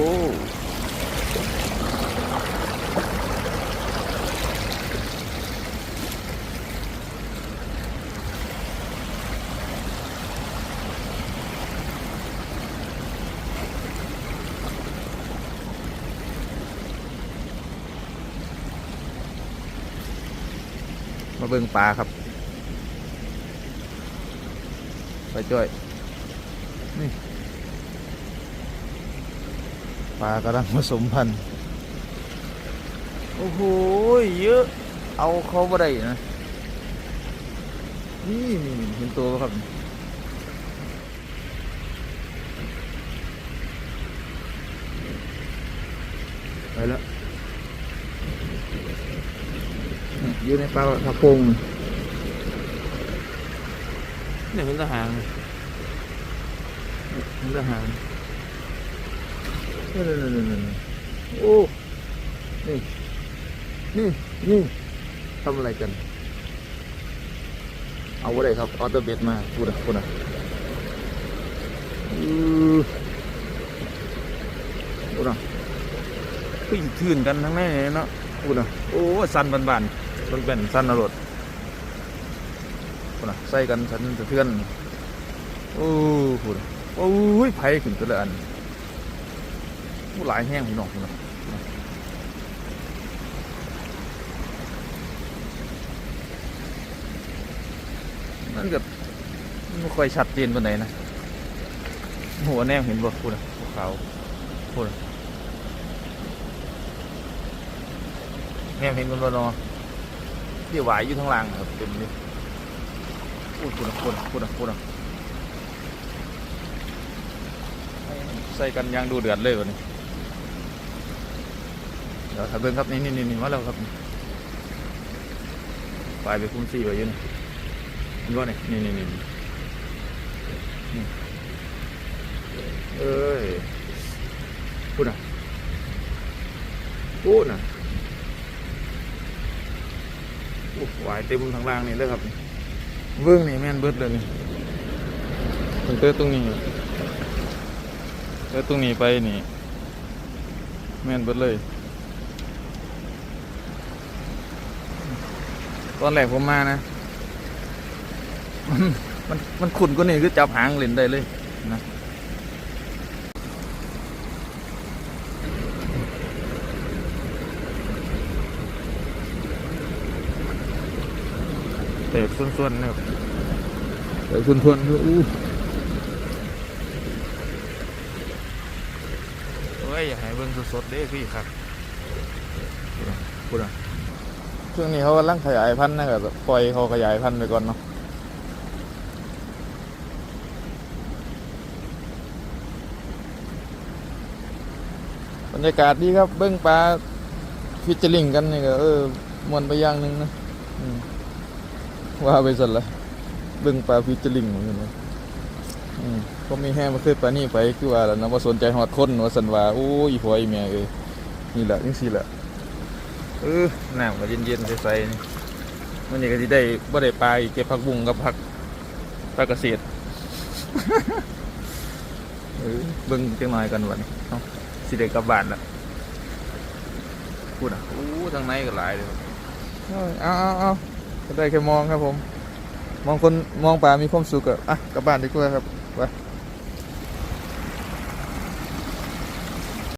อ้มาเบิ่งปลาครับ ไปจ้อยนี่ ปลากำลังผสมพันธุ์โอ้โหเยอะ เอาเขาบ่ได้นะนี่นี่นี่เห็นตัวปะครับไปแล้วนี่อยู่ในปลาผักพงเนี่ยเป็นทหารเห็นทหาร นี่นี่นี่นี่นี่โอ้นี่นี่นี่ทำอะไรกัน เอาอะไรครับออเดอร์เบดมาพูดอะพูดอะอือพูดอะปิ้งทื่นกันทั้งนั้นเลยเนาะพูดอะโอ้สันบานบานๆมันเป็นสันอรดพูดอะใส่กันสันสะเทือนโอ้พูดอะโอ้ยไผ่ขึ้นแต่ละอัน ผู้หลายแห้งพี่น้องพูดอะมันกับไม่ค่อยชัดเจนปานไหนนะหัวแนมเห็นบ่พูดอะขาวๆพูดอะแนมเห็นมันบ่เนอเดี๋ยวหวายอยู่ทั้งล่างครับเต็มเลยพูดพูดอะพูดอะพูดอะพูดอะใส่กันยางดูเดือดเลยวันนี้ เดี๋ยวถ้าเบิ่งครับนี่นี่นี่มาแล้วครับปลายไปคุ้มซี่ไว้อยู่นี่นี่ก็นี่นี่นี่นี่นี่เอ้ยพูดอะพูดอะโอ้หวายเต็มทางล่างนี่เลยครับเบื้องนี่แม่นเบิดเลยนี่ตั้งแต่ตรงนี้แล้ตรงนี้ไปนี่ แม่นเบิดเลย ตอนแรกผมมานะ มันมันมันขุนก็นี่คือจับหางเล่นได้เลยนะเตะส่วนๆนะครับเตะส่วนๆคืออู้เฮ้ย อย่าให้เบิ่งสดๆเด้พี่ครับพูดอะ ช่วงนี้เขากำลังขยายพันธุ์นะครับปล่อยเขาขยายพันธุ์ไปก่อนเนาะบรรยากาศดีครับ เบิ้งปลาฟิชเชอร์ลิงกันนี่ก็เออมวนไปอย่างหนึ่งนะว่าไปสันละเบิ้งปลาฟิชเชอร์ลิงเหมือนกันนะอืมก็มีแห้มาเคยปลานี่ไปคือว่าแล้วนะว่าสนใจหอดคนว่าสันว่าโอ้ยพอยแม่เอ้ยนี่แหละนี่สิแหละ เออน้ำก็เย็นๆใสๆนี่มันนี่ก็ที่ได้บ่ได้ปลาเก็บผักบุ้งกับผักปลาเกษตรเออเบิ้งจังหน่อยกันวันนี้เนาะสิเด็กกลับบ้านละพูดอะอู้ทางในก็หลายเลยครับเอาเอาเอาก็ได้แค่มองครับผม มองคนมองป่ามีความสุขอะอะกลับบ้านดีกว่าครับไป